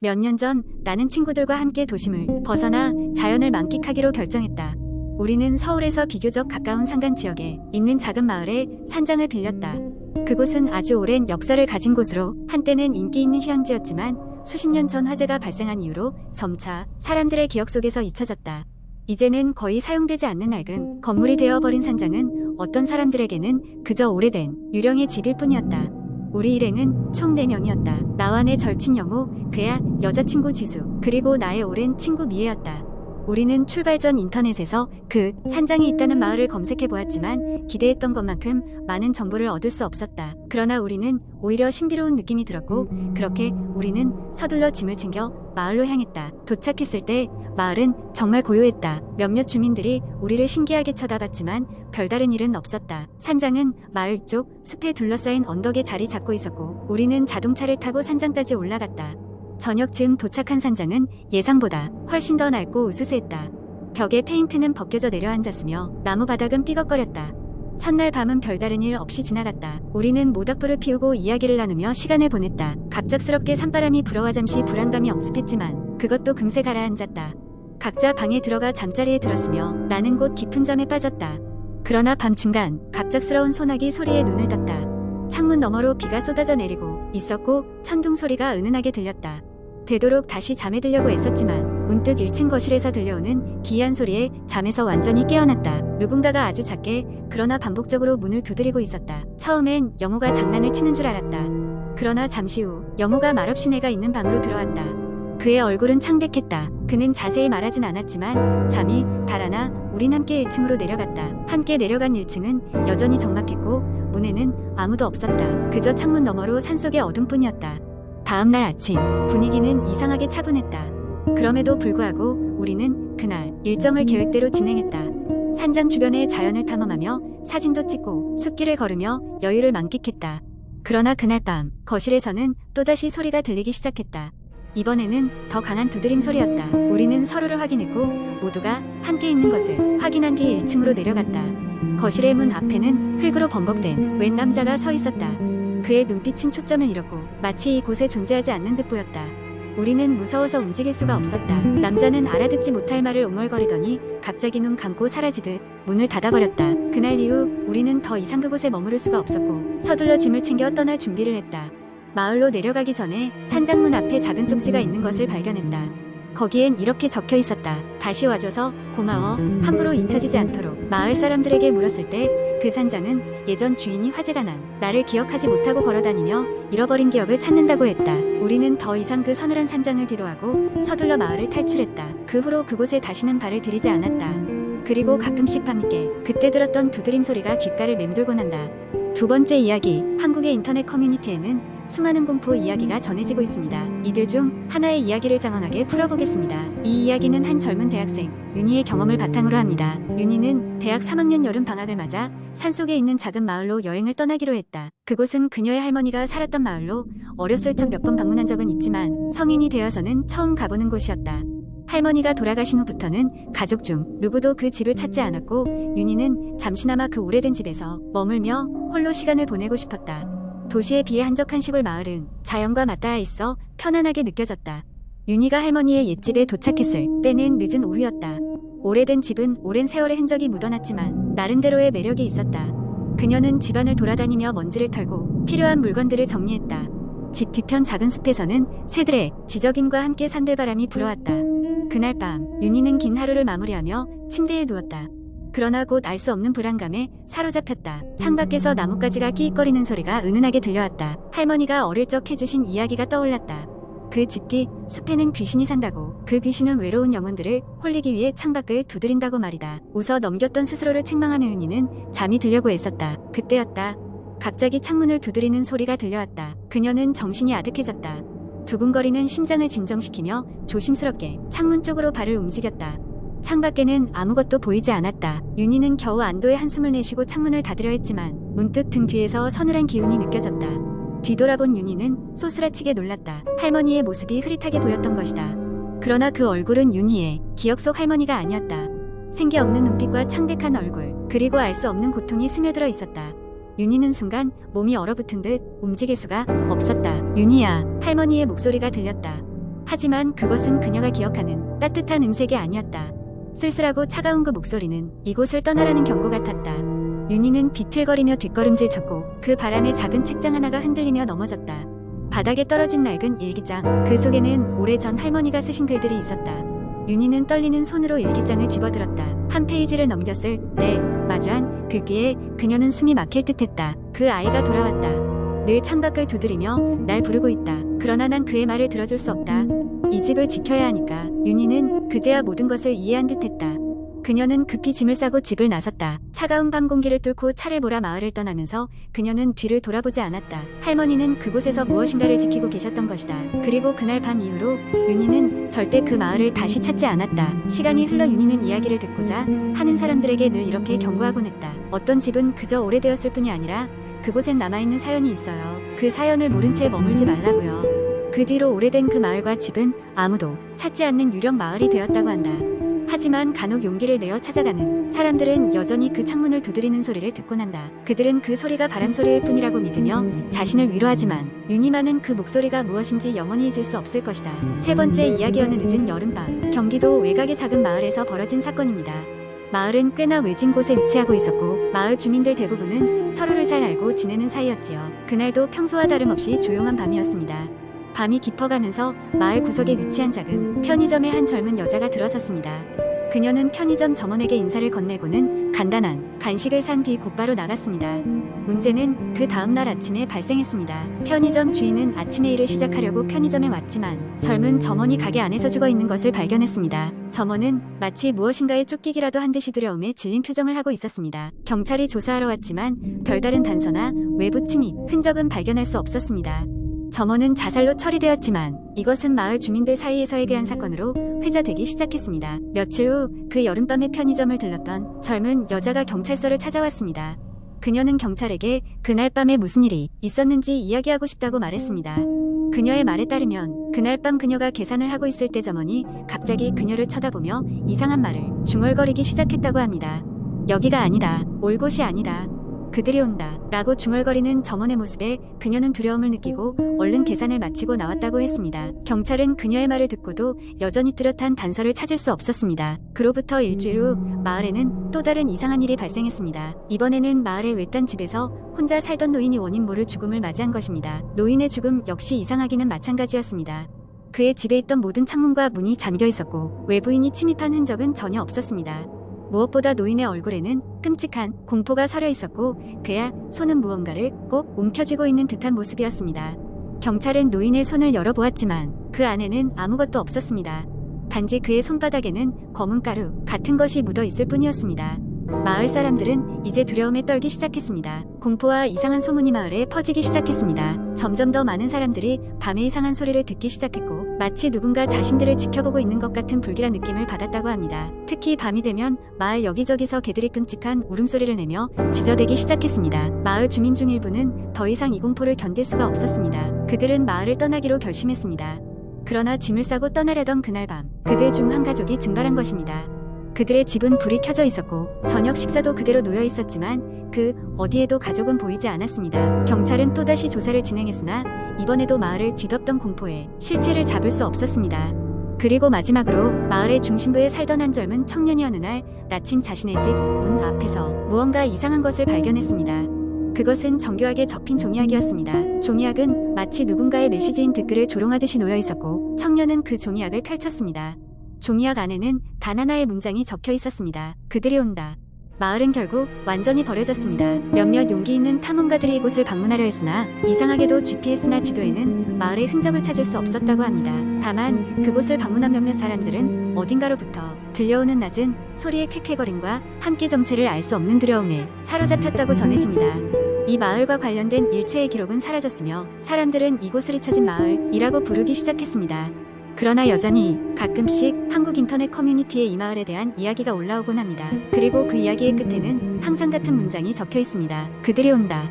몇 년 전 나는 친구들과 함께 도심을 벗어나 자연을 만끽하기로 결정했다. 우리는 서울에서 비교적 가까운 산간 지역에 있는 작은 마을에 산장을 빌렸다. 그곳은 아주 오랜 역사를 가진 곳으로 한때는 인기 있는 휴양지였지만 수십 년 전 화재가 발생한 이후로 점차 사람들의 기억 속에서 잊혀졌다. 이제는 거의 사용되지 않는 낡은 건물이 되어버린 산장은 어떤 사람들에게는 그저 오래된 유령의 집일 뿐이었다. 우리 일행은 총 4명이었다. 나와 내 절친 영호, 그야 여자친구 지수, 그리고 나의 오랜 친구 미애였다. 우리는 출발 전 인터넷에서 그 산장이 있다는 마을을 검색해 보았지만 기대했던 것만큼 많은 정보를 얻을 수 없었다. 그러나 우리는 오히려 신비로운 느낌이 들었고 그렇게 우리는 서둘러 짐을 챙겨 마을로 향했다. 도착했을 때 마을은 정말 고요했다. 몇몇 주민들이 우리를 신기하게 쳐다봤지만 별다른 일은 없었다. 산장은 마을 쪽 숲에 둘러싸인 언덕에 자리 잡고 있었고 우리는 자동차를 타고 산장까지 올라갔다. 저녁 즈음 도착한 산장은 예상보다 훨씬 더 낡고 으스스했다. 벽에 페인트는 벗겨져 내려앉았으며 나무 바닥은 삐걱거렸다. 첫날 밤은 별다른 일 없이 지나갔다. 우리는 모닥불을 피우고 이야기를 나누며 시간을 보냈다. 갑작스럽게 산바람이 불어와 잠시 불안감이 엄습했지만 그것도 금세 가라앉았다. 각자 방에 들어가 잠자리에 들었으며 나는 곧 깊은 잠에 빠졌다. 그러나 밤 중간 갑작스러운 소나기 소리에 눈을 떴다. 창문 너머로 비가 쏟아져 내리고 있었고 천둥 소리가 은은하게 들렸다. 되도록 다시 잠에 들려고 애썼지만 문득 1층 거실에서 들려오는 기이한 소리에 잠에서 완전히 깨어났다. 누군가가 아주 작게 그러나 반복적으로 문을 두드리고 있었다. 처음엔 영호가 장난을 치는 줄 알았다. 그러나 잠시 후 영호가 말없이 내가 있는 방으로 들어왔다. 그의 얼굴은 창백했다. 그는 자세히 말하진 않았지만 잠이 달아나 우린 함께 1층으로 내려갔다. 함께 내려간 1층은 여전히 적막했고 문에는 아무도 없었다. 그저 창문 너머로 산속의 어둠뿐이었다. 다음 날 아침 분위기는 이상하게 차분했다. 그럼에도 불구하고 우리는 그날 일정을 계획대로 진행했다. 산장 주변의 자연을 탐험하며 사진도 찍고 숲길을 걸으며 여유를 만끽했다. 그러나 그날 밤 거실에서는 또다시 소리가 들리기 시작했다. 이번에는 더 강한 두드림 소리였다. 우리는 서로를 확인했고 모두가 함께 있는 것을 확인한 뒤 1층으로 내려갔다. 거실의 문 앞에는 흙으로 범벅된 웬 남자가 서 있었다. 그의 눈빛은 초점을 잃었고 마치 이곳에 존재하지 않는 듯 보였다. 우리는 무서워서 움직일 수가 없었다. 남자는 알아듣지 못할 말을 웅얼거리더니 갑자기 눈 감고 사라지듯 문을 닫아버렸다. 그날 이후 우리는 더 이상 그곳에 머무를 수가 없었고 서둘러 짐을 챙겨 떠날 준비를 했다. 마을로 내려가기 전에 산장문 앞에 작은 쪽지가 있는 것을 발견했다. 거기엔 이렇게 적혀 있었다. 다시 와줘서 고마워. 함부로 잊혀지지 않도록. 마을 사람들에게 물었을 때 그 산장은 예전 주인이 화재가 난 나를 기억하지 못하고 걸어다니며 잃어버린 기억을 찾는다고 했다. 우리는 더 이상 그 서늘한 산장을 뒤로하고 서둘러 마을을 탈출했다. 그 후로 그곳에 다시는 발을 들이지 않았다. 그리고 가끔씩 밤늦게 그때 들었던 두드림 소리가 귓가를 맴돌곤 한다. 두 번째 이야기, 한국의 인터넷 커뮤니티에는 수많은 공포 이야기가 전해지고 있습니다. 이들 중 하나의 이야기를 장황하게 풀어보겠습니다. 이 이야기는 한 젊은 대학생, 윤희의 경험을 바탕으로 합니다. 윤희는 대학 3학년 여름 방학을 맞아 산속에 있는 작은 마을로 여행을 떠나기로 했다. 그곳은 그녀의 할머니가 살았던 마을로 어렸을 적 몇 번 방문한 적은 있지만 성인이 되어서는 처음 가보는 곳이었다. 할머니가 돌아가신 후부터는 가족 중 누구도 그 집을 찾지 않았고 윤희는 잠시나마 그 오래된 집에서 머물며 홀로 시간을 보내고 싶었다. 도시에 비해 한적한 시골 마을은 자연과 맞닿아 있어 편안하게 느껴졌다. 윤희가 할머니의 옛집에 도착했을 때는 늦은 오후였다. 오래된 집은 오랜 세월의 흔적이 묻어났지만 나름대로의 매력이 있었다. 그녀는 집안을 돌아다니며 먼지를 털고 필요한 물건들을 정리했다. 집 뒤편 작은 숲에서는 새들의 지저김과 함께 산들바람이 불어왔다. 그날 밤 윤희는 긴 하루를 마무리하며 침대에 누웠다. 그러나 곧 알 수 없는 불안감에 사로잡혔다. 창밖에서 나뭇가지가 끼익거리는 소리가 은은하게 들려왔다. 할머니가 어릴 적 해주신 이야기가 떠올랐다. 그집뒤 숲에는 귀신이 산다고. 그 귀신은 외로운 영혼들을 홀리기 위해 창밖을 두드린다고 말이다. 웃어 넘겼던 스스로를 책망하며 윤희는 잠이 들려고 애썼다. 그때였다. 갑자기 창문을 두드리는 소리가 들려왔다. 그녀는 정신이 아득해졌다. 두근거리는 심장을 진정시키며 조심스럽게 창문 쪽으로 발을 움직였다. 창밖에는 아무것도 보이지 않았다. 윤희는 겨우 안도의 한숨을 내쉬고 창문을 닫으려 했지만 문득 등 뒤에서 서늘한 기운이 느껴졌다. 뒤돌아본 윤희는 소스라치게 놀랐다. 할머니의 모습이 흐릿하게 보였던 것이다. 그러나 그 얼굴은 윤희의 기억 속 할머니가 아니었다. 생기 없는 눈빛과 창백한 얼굴, 그리고 알 수 없는 고통이 스며들어 있었다. 윤희는 순간 몸이 얼어붙은 듯 움직일 수가 없었다. 윤희야, 할머니의 목소리가 들렸다. 하지만 그것은 그녀가 기억하는 따뜻한 음색이 아니었다. 쓸쓸하고 차가운 그 목소리는 이곳을 떠나라는 경고 같았다. 윤희는 비틀거리며 뒷걸음질 쳤고 그 바람에 작은 책장 하나가 흔들리며 넘어졌다. 바닥에 떨어진 낡은 일기장, 그 속에는 오래전 할머니가 쓰신 글들이 있었다. 윤희는 떨리는 손으로 일기장을 집어들었다. 한 페이지를 넘겼을 때 마주한 글귀에 그녀는 숨이 막힐 듯했다. 그 아이가 돌아왔다. 늘 창밖을 두드리며 날 부르고 있다. 그러나 난 그의 말을 들어줄 수 없다. 이 집을 지켜야 하니까 윤희는 그제야 모든 것을 이해한 듯했다. 그녀는 급히 짐을 싸고 집을 나섰다. 차가운 밤 공기를 뚫고 차를 몰아 마을을 떠나면서 그녀는 뒤를 돌아보지 않았다. 할머니는 그곳에서 무엇인가를 지키고 계셨던 것이다. 그리고 그날 밤 이후로 윤희는 절대 그 마을을 다시 찾지 않았다. 시간이 흘러 윤희는 이야기를 듣고자 하는 사람들에게 늘 이렇게 경고하곤 했다. 어떤 집은 그저 오래되었을 뿐이 아니라 그곳엔 남아있는 사연이 있어요. 그 사연을 모른 채 머물지 말라고요. 그 뒤로 오래된 그 마을과 집은 아무도 찾지 않는 유령 마을이 되었다고 한다. 하지만 간혹 용기를 내어 찾아가는 사람들은 여전히 그 창문을 두드리는 소리를 듣곤 한다. 그들은 그 소리가 바람 소리일 뿐이라고 믿으며 자신을 위로하지만 유니만은 그 목소리가 무엇인지 영원히 잊을 수 없을 것이다. 세 번째 이야기여는 늦은 여름밤 경기도 외곽의 작은 마을에서 벌어진 사건입니다. 마을은 꽤나 외진 곳에 위치하고 있었고 마을 주민들 대부분은 서로를 잘 알고 지내는 사이였지요. 그날도 평소와 다름없이 조용한 밤이었습니다. 밤이 깊어가면서 마을 구석에 위치한 작은 편의점에 한 젊은 여자가 들어섰습니다. 그녀는 편의점 점원에게 인사를 건네고는 간단한 간식을 산 뒤 곧바로 나갔습니다. 문제는 그 다음날 아침에 발생했습니다. 편의점 주인은 아침에 일을 시작하려고 편의점에 왔지만 젊은 점원이 가게 안에서 죽어 있는 것을 발견했습니다. 점원은 마치 무엇인가에 쫓기기라도 한 듯이 두려움에 질린 표정을 하고 있었습니다. 경찰이 조사하러 왔지만 별다른 단서나 외부 침입 흔적은 발견할 수 없었습니다. 점원은 자살로 처리되었지만 이것은 마을 주민들 사이에서의 괴한 사건으로 회자되기 시작했습니다. 며칠 후 그 여름밤에 편의점을 들렀던 젊은 여자가 경찰서를 찾아왔습니다. 그녀는 경찰에게 그날 밤에 무슨 일이 있었는지 이야기하고 싶다고 말했습니다. 그녀의 말에 따르면 그날 밤 그녀가 계산을 하고 있을 때 점원이 갑자기 그녀를 쳐다보며 이상한 말을 중얼거리기 시작했다고 합니다. 여기가 아니다. 올 곳이 아니다. 그들이 온다. 라고 중얼거리는 점원의 모습에 그녀는 두려움을 느끼고 얼른 계산을 마치고 나왔다고 했습니다. 경찰은 그녀의 말을 듣고도 여전히 뚜렷한 단서를 찾을 수 없었습니다. 그로부터 일주일 후 마을에는 또 다른 이상한 일이 발생했습니다. 이번에는 마을의 외딴 집에서 혼자 살던 노인이 원인 모를 죽음을 맞이한 것입니다. 노인의 죽음 역시 이상하기는 마찬가지였습니다. 그의 집에 있던 모든 창문과 문이 잠겨 있었고 외부인이 침입한 흔적은 전혀 없었습니다. 무엇보다 노인의 얼굴에는 끔찍한 공포가 서려 있었고 그야 손은 무언가를 꼭 움켜쥐고 있는 듯한 모습이었습니다. 경찰은 노인의 손을 열어보았지만 그 안에는 아무것도 없었습니다. 단지 그의 손바닥에는 검은 가루 같은 것이 묻어 있을 뿐이었습니다. 마을 사람들은 이제 두려움에 떨기 시작했습니다. 공포와 이상한 소문이 마을에 퍼지기 시작했습니다. 점점 더 많은 사람들이 밤에 이상한 소리를 듣기 시작했고 마치 누군가 자신들을 지켜보고 있는 것 같은 불길한 느낌을 받았다고 합니다. 특히 밤이 되면 마을 여기저기서 개들이 끔찍한 울음소리를 내며 지저대기 시작했습니다. 마을 주민 중 일부는 더 이상 이 공포를 견딜 수가 없었습니다. 그들은 마을을 떠나기로 결심했습니다. 그러나 짐을 싸고 떠나려던 그날 밤 그들 중 한 가족이 증발한 것입니다. 그들의 집은 불이 켜져 있었고 저녁 식사도 그대로 놓여 있었지만 그 어디에도 가족은 보이지 않았습니다. 경찰은 또다시 조사를 진행했으나 이번에도 마을을 뒤덮던 공포에 실체를 잡을 수 없었습니다. 그리고 마지막으로 마을의 중심부에 살던 한 젊은 청년이 어느 날 아침 자신의 집 문 앞에서 무언가 이상한 것을 발견했습니다. 그것은 정교하게 접힌 종이약이었습니다. 종이약은 마치 누군가의 메시지인 댓글을 조롱하듯이 놓여 있었고 청년은 그 종이약을 펼쳤습니다. 종이약 안에는 단 하나의 문장이 적혀 있었습니다. 그들이 온다. 마을은 결국 완전히 버려졌습니다. 몇몇 용기 있는 탐험가들이 이곳을 방문하려 했으나 이상하게도 GPS나 지도에는 마을의 흔적을 찾을 수 없었다고 합니다. 다만 그곳을 방문한 몇몇 사람들은 어딘가로부터 들려오는 낮은 소리의 쾌쾌거림과 함께 정체를 알 수 없는 두려움에 사로잡혔다고 전해집니다. 이 마을과 관련된 일체의 기록은 사라졌으며 사람들은 이곳을 잊혀진 마을이라고 부르기 시작했습니다. 그러나 여전히 가끔씩 한국 인터넷 커뮤니티에 이 마을에 대한 이야기가 올라오곤 합니다. 그리고 그 이야기의 끝에는 항상 같은 문장이 적혀 있습니다. 그들이 온다.